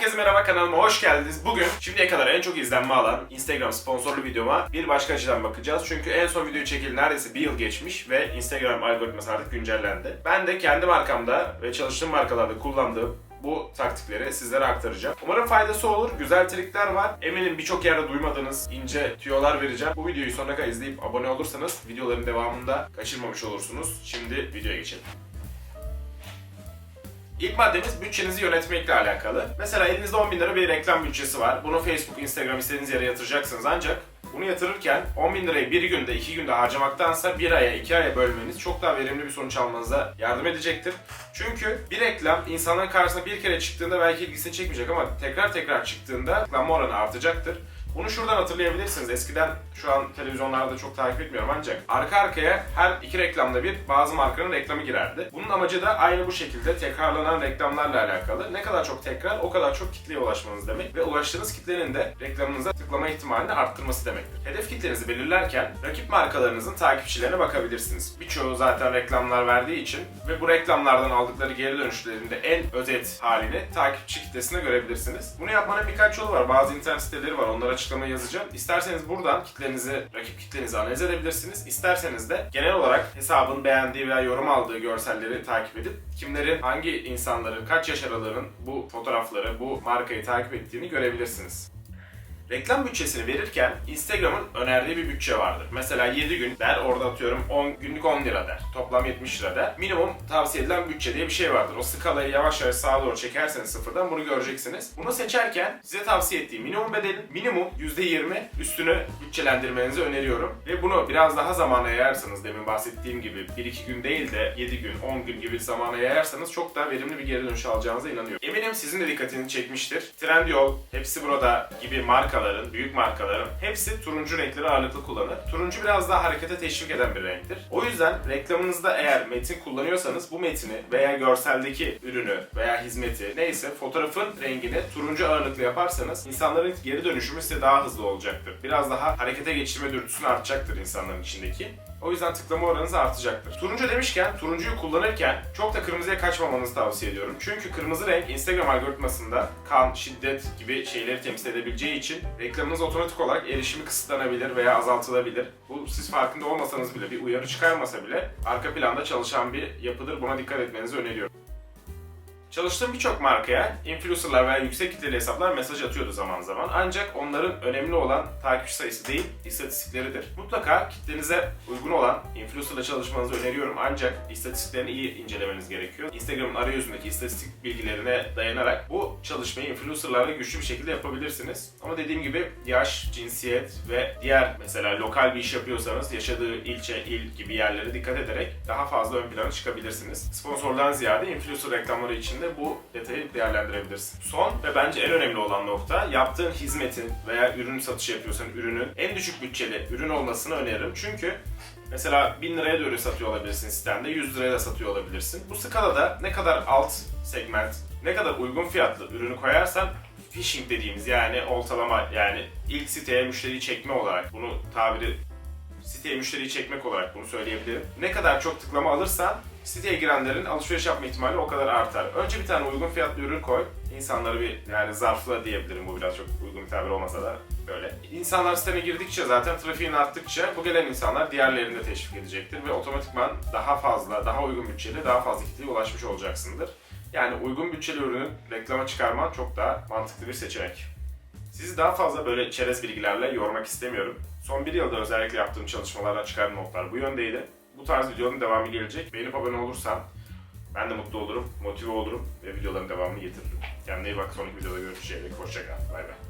Herkese merhaba kanalıma hoş geldiniz. Bugün şimdiye kadar en çok izlenme alan Instagram sponsorlu videoma bir başka açıdan bakacağız. Çünkü en son videoyu çekildi neredeyse bir yıl geçmiş ve Instagram algoritması artık güncellendi. Ben de kendi markamda ve çalıştığım markalarda kullandığım bu taktikleri sizlere aktaracağım. Umarım faydası olur. Güzel trikler var. Eminim birçok yerde duymadığınız ince tüyolar vereceğim. Bu videoyu sonuna kadar izleyip abone olursanız videoların devamında kaçırmamış olursunuz. Şimdi videoya geçelim. İlk maddemiz bütçenizi yönetmekle alakalı. Mesela elinizde 10 bin lira bir reklam bütçesi var. Bunu Facebook, Instagram istediğiniz yere yatıracaksınız ancak bunu yatırırken 10 bin lirayı bir günde, iki günde harcamaktansa bir aya, iki aya bölmeniz çok daha verimli bir sonuç almanıza yardım edecektir. Çünkü bir reklam insanların karşısına bir kere çıktığında belki ilgisini çekmeyecek ama tekrar tekrar çıktığında tıklanma oranı artacaktır. Bunu şuradan hatırlayabilirsiniz. Eskiden şu an televizyonlarda çok takip etmiyorum ancak arka arkaya her iki reklamda bir bazı markanın reklamı girerdi. Bunun amacı da aynı bu şekilde tekrarlanan reklamlarla alakalı. Ne kadar çok tekrar o kadar çok kitleye ulaşmanız demek ve ulaştığınız kitlenin de reklamınıza tıklama ihtimalini arttırması demektir. Hedef kitlenizi belirlerken rakip markalarınızın takipçilerine bakabilirsiniz. Birçoğu zaten reklamlar verdiği için ve bu reklamlardan aldıkları geri dönüşlerinde en özet halini takipçi kitlesine görebilirsiniz. Bunu yapmanın birkaç yolu var. Bazı internet siteleri var. Onları açıklamaya yazacağım. İsterseniz buradan kitlenizi, rakip kitlenizi analiz edebilirsiniz. İsterseniz de genel olarak hesabın beğendiği veya yorum aldığı görselleri takip edip kimlerin, hangi insanların, kaç yaş aralığının bu fotoğrafları, bu markayı takip ettiğini görebilirsiniz. Reklam bütçesini verirken Instagram'ın önerdiği bir bütçe vardır. Mesela 7 gün der, orada atıyorum 10 günlük 10 lira der. Toplam 70 lira der. Minimum tavsiye edilen bütçe diye bir şey vardır. O skalayı yavaş yavaş sağa doğru çekerseniz sıfırdan bunu göreceksiniz. Bunu seçerken size tavsiye ettiğim minimum bedelin minimum %20 üstünü bütçelendirmenizi öneriyorum. Ve bunu biraz daha zamana yayarsanız demin bahsettiğim gibi 1-2 gün değil de 7 gün, 10 gün gibi zamana yayarsanız çok daha verimli bir geri dönüş alacağınıza inanıyorum. Eminim sizin de dikkatinizi çekmiştir. Trendyol, Hepsi Burada gibi markaların, büyük markaların hepsi turuncu renkleri ağırlıklı kullanır. Turuncu biraz daha harekete teşvik eden bir renktir. O yüzden reklamınızda eğer metin kullanıyorsanız bu metini veya görseldeki ürünü veya hizmeti neyse fotoğrafın rengini turuncu ağırlıklı yaparsanız insanların geri dönüşümü size daha hızlı olacaktır. Biraz daha harekete geçirme dürtüsünü artacaktır insanların içindeki. O yüzden tıklama oranınız artacaktır. Turuncu demişken, turuncuyu kullanırken çok da kırmızıya kaçmamanızı tavsiye ediyorum. Çünkü kırmızı renk Instagram algoritmasında kan, şiddet gibi şeyleri temsil edebileceği için reklamınız otomatik olarak erişimi kısıtlanabilir veya azaltılabilir. Bu siz farkında olmasanız bile, bir uyarı çıkarmasa bile arka planda çalışan bir yapıdır. Buna dikkat etmenizi öneriyorum. Çalıştığım birçok markaya influencerlar veya yüksek kitleli hesaplar mesaj atıyordu zaman zaman. Ancak onların önemli olan takipçi sayısı değil, istatistikleridir. Mutlaka kitlenize uygun olan influencerla çalışmanızı öneriyorum. Ancak istatistiklerini iyi incelemeniz gerekiyor. Instagram'ın arayüzündeki istatistik bilgilerine dayanarak bu çalışmayı influencerlarla güçlü bir şekilde yapabilirsiniz. Ama dediğim gibi yaş, cinsiyet ve diğer mesela lokal bir iş yapıyorsanız yaşadığı ilçe, il gibi yerlere dikkat ederek daha fazla ön plana çıkabilirsiniz. Sponsordan ziyade influencer reklamları için de bu detayı değerlendirebilirsin. Son ve bence en önemli olan nokta yaptığın hizmetin veya ürün satışı yapıyorsan ürünün en düşük bütçeli ürün olmasını öneririm. Çünkü Mesela 1000 liraya da ürün satıyor olabilirsin sistemde, 100 liraya da satıyor olabilirsin. Bu skalada ne kadar alt segment, ne kadar uygun fiyatlı ürünü koyarsan phishing dediğimiz yani oltalama yani ilk siteye müşteriyi çekme olarak bunu tabiri siteye müşteriyi çekmek olarak bunu söyleyebilirim. Ne kadar çok tıklama alırsan siteye girenlerin alışveriş yapma ihtimali o kadar artar. Önce bir tane uygun fiyatlı ürün koy. İnsanları bir yani zarfla diyebilirim bu biraz çok uygun bir tabir olmasa da böyle. İnsanlar sitene girdikçe zaten trafiğin arttıkça bu gelen insanlar diğerlerini de teşvik edecektir ve otomatikman daha fazla, daha uygun bütçeli, daha fazla kitleye ulaşmış olacaksındır. Yani uygun bütçeli ürünün reklama çıkarman çok daha mantıklı bir seçenek. Sizi daha fazla böyle çerez bilgilerle yormak istemiyorum. Son bir yılda özellikle yaptığım çalışmalardan çıkardığım notlar bu yöndeydi. Bu tarz videonun devamı gelecek. Beğenip abone olursan ben de mutlu olurum, motive olurum ve videoların devamını getiririm. Kendine iyi bak, sonraki videoda görüşeceğiz. Hoşçakal, bay bay.